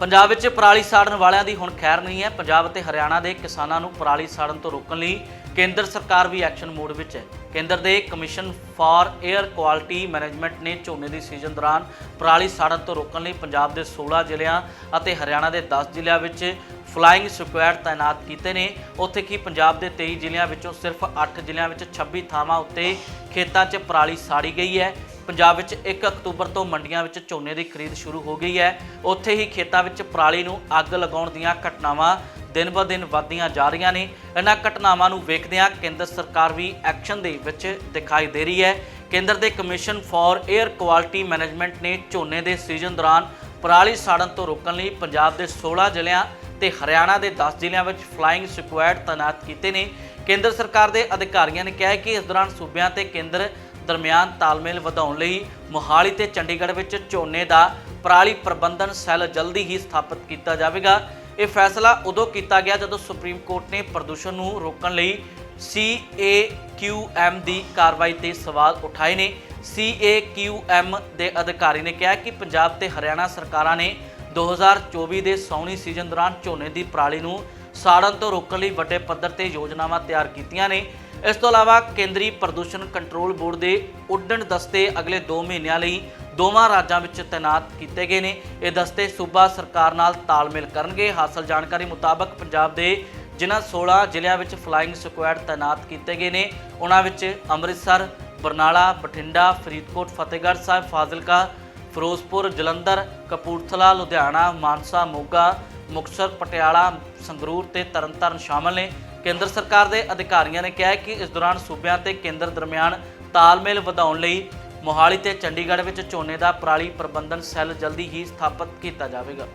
ਪੰਜਾਬ ਵਿੱਚ ਪਰਾਲੀ ਸਾੜਨ ਵਾਲਿਆਂ ਦੀ ਹੁਣ ਖੈਰ ਨਹੀਂ ਹੈ। ਪੰਜਾਬ ਅਤੇ ਹਰਿਆਣਾ ਦੇ ਕਿਸਾਨਾਂ ਨੂੰ ਪਰਾਲੀ ਸਾੜਨ ਤੋਂ ਰੋਕਣ ਲਈ ਕੇਂਦਰ ਸਰਕਾਰ ਵੀ ਐਕਸ਼ਨ ਮੋਡ ਵਿੱਚ ਹੈ। ਕੇਂਦਰ ਦੇ commission for air quality management ਨੇ ਝੋਨੇ ਦੀ ਸੀਜ਼ਨ ਦੌਰਾਨ ਪਰਾਲੀ ਸਾੜਨ ਤੋਂ ਰੋਕਣ ਲਈ ਪੰਜਾਬ ਦੇ 16 ਜ਼ਿਲ੍ਹਿਆਂ ਅਤੇ ਹਰਿਆਣਾ ਦੇ 10 ਜ਼ਿਲ੍ਹਿਆਂ ਵਿੱਚ ਫਲਾਈਂਗ ਸਕੁਐਡ ਤਾਇਨਾਤ ਕੀਤੇ ਨੇ। ਉੱਥੇ ਕਿ ਪੰਜਾਬ ਦੇ 23 ਜ਼ਿਲ੍ਹਿਆਂ ਵਿੱਚੋਂ ਸਿਰਫ 8 ਜ਼ਿਲ੍ਹਿਆਂ ਵਿੱਚ 26 ਥਾਵਾਂ ਉੱਤੇ ਖੇਤਾਂ 'ਚ ਪਰਾਲੀ ਸਾੜੀ ਗਈ ਹੈ। ਪੰਜਾਬ ਵਿੱਚ 1 ਅਕਤੂਬਰ ਤੋਂ ਮੰਡੀਆਂ ਵਿੱਚ ਝੋਨੇ ਦੀ ਖਰੀਦ ਸ਼ੁਰੂ ਹੋ ਗਈ ਹੈ। ਉੱਥੇ ਹੀ ਖੇਤਾਂ ਵਿੱਚ ਪਰਾਲੀ ਨੂੰ ਅੱਗ ਲਗਾਉਣ ਦੀਆਂ ਘਟਨਾਵਾਂ ਦਿਨ ਬ ਦਿਨ ਵਧਦੀਆਂ ਜਾ ਰਹੀਆਂ ਨੇ। ਇਹਨਾਂ ਘਟਨਾਵਾਂ ਨੂੰ ਵੇਖਦਿਆਂ ਕੇਂਦਰ ਸਰਕਾਰ ਵੀ ਐਕਸ਼ਨ ਦੇ ਵਿੱਚ ਦਿਖਾਈ ਦੇ ਰਹੀ ਹੈ। ਕੇਂਦਰ ਦੇ commission for air quality management ਨੇ ਝੋਨੇ ਦੇ ਸੀਜ਼ਨ ਦੌਰਾਨ ਪਰਾਲੀ ਸਾੜਨ ਤੋਂ ਰੋਕਣ ਲਈ ਪੰਜਾਬ ਦੇ 16 ਜ਼ਿਲ੍ਹਿਆਂ ਤੇ ਹਰਿਆਣਾ ਦੇ 10 ਜ਼ਿਲ੍ਹਿਆਂ ਵਿੱਚ ਫਲਾਈਂਗ ਸਕੁਐਡ ਤਾਇਨਾਤ ਕੀਤੇ ਨੇ। ਕੇਂਦਰ ਸਰਕਾਰ ਦੇ ਅਧਿਕਾਰੀਆਂ ਨੇ ਕਿਹਾ ਕਿ ਇਸ ਦੌਰਾਨ ਸੂਬਿਆਂ ਤੇ ਕੇਂਦਰ ਦਰਮਿਆਨ ਤਾਲਮੇਲ ਵਧਾਉਣ ਲਈ ਮੋਹਾਲੀ ਤੇ ਚੰਡੀਗੜ੍ਹ ਵਿੱਚ ਝੋਨੇ ਦਾ ਪਰਾਲੀ ਪ੍ਰਬੰਧਨ ਸੈੱਲ ਜਲਦੀ ਹੀ ਸਥਾਪਿਤ ਕੀਤਾ ਜਾਵੇਗਾ। ਇਹ ਫੈਸਲਾ ਉਦੋਂ ਕੀਤਾ ਗਿਆ ਜਦੋਂ ਸੁਪਰੀਮ ਕੋਰਟ ਨੇ ਪ੍ਰਦੂਸ਼ਣ ਨੂੰ ਰੋਕਣ ਲਈ CAQM ਦੀ ਕਾਰਵਾਈ ਤੇ ਸਵਾਲ ਉਠਾਏ ਨੇ। CAQM ਦੇ ਅਧਿਕਾਰੀ ਨੇ ਕਿਹਾ ਕਿ ਪੰਜਾਬ ਤੇ ਹਰਿਆਣਾ ਸਰਕਾਰਾਂ ਨੇ 2024 ਦੇ ਸੌਣੀ ਸੀਜ਼ਨ ਦੌਰਾਨ ਝੋਨੇ ਦੀ ਪਰਾਲੀ ਨੂੰ ਸਾੜਨ ਤੋਂ ਰੋਕਣ ਲਈ ਵੱਡੇ ਪੱਧਰ ਤੇ ਯੋਜਨਾਵਾਂ ਤਿਆਰ ਕੀਤੀਆਂ ਨੇ। ਇਸ ਤੋਂ ਇਲਾਵਾ ਕੇਂਦਰੀ ਪ੍ਰਦੂਸ਼ਣ ਕੰਟਰੋਲ ਬੋਰਡ ਦੇ ਉੱਡਣ ਦਸਤੇ ਅਗਲੇ 2 ਮਹੀਨਿਆਂ ਲਈ ਦੋਵਾਂ ਰਾਜਾਂ ਵਿੱਚ ਤਾਇਨਾਤ ਕੀਤੇ ਗਏ ਨੇ। ਇਹ ਦਸਤੇ ਸੂਬਾ ਸਰਕਾਰ ਨਾਲ ਤਾਲਮੇਲ ਕਰਨਗੇ। ਹਾਸਲ ਜਾਣਕਾਰੀ ਮੁਤਾਬਕ ਪੰਜਾਬ ਦੇ ਜਿਨ੍ਹਾਂ 16 ਜ਼ਿਲ੍ਹਿਆਂ ਵਿੱਚ ਫਲਾਈਂਗ ਸਕੁਐਡ ਤਾਇਨਾਤ ਕੀਤੇ ਗਏ ਨੇ, ਉਹਨਾਂ ਵਿੱਚ ਅੰਮ੍ਰਿਤਸਰ, ਬਰਨਾਲਾ, ਬਠਿੰਡਾ, ਫਰੀਦਕੋਟ, ਫਤਿਹਗੜ੍ਹ ਸਾਹਿਬ, ਫਾਜ਼ਿਲਕਾ, ਫਿਰੋਜ਼ਪੁਰ, ਜਲੰਧਰ, ਕਪੂਰਥਲਾ, ਲੁਧਿਆਣਾ, ਮਾਨਸਾ, ਮੋਗਾ, ਮੁਕਤਸਰ, ਪਟਿਆਲਾ, ਸੰਗਰੂਰ ਤੇ ਤਰਨਤਾਰਨ ਸ਼ਾਮਲ ਨੇ। ਕੇਂਦਰ ਸਰਕਾਰ ਦੇ ਅਧਿਕਾਰੀਆਂ ਨੇ ਕਿਹਾ ਹੈ ਕਿ ਇਸ ਦੌਰਾਨ ਸੂਬਿਆਂ ਤੇ ਕੇਂਦਰ ਦਰਮਿਆਨ ਤਾਲਮੇਲ ਵਧਾਉਣ ਲਈ ਮੋਹਾਲੀ ਤੇ ਚੰਡੀਗੜ੍ਹ ਵਿੱਚ ਝੋਨੇ ਦਾ ਪਰਾਲੀ ਪ੍ਰਬੰਧਨ ਸੈੱਲ ਜਲਦੀ ਹੀ ਸਥਾਪਿਤ ਕੀਤਾ ਜਾਵੇਗਾ।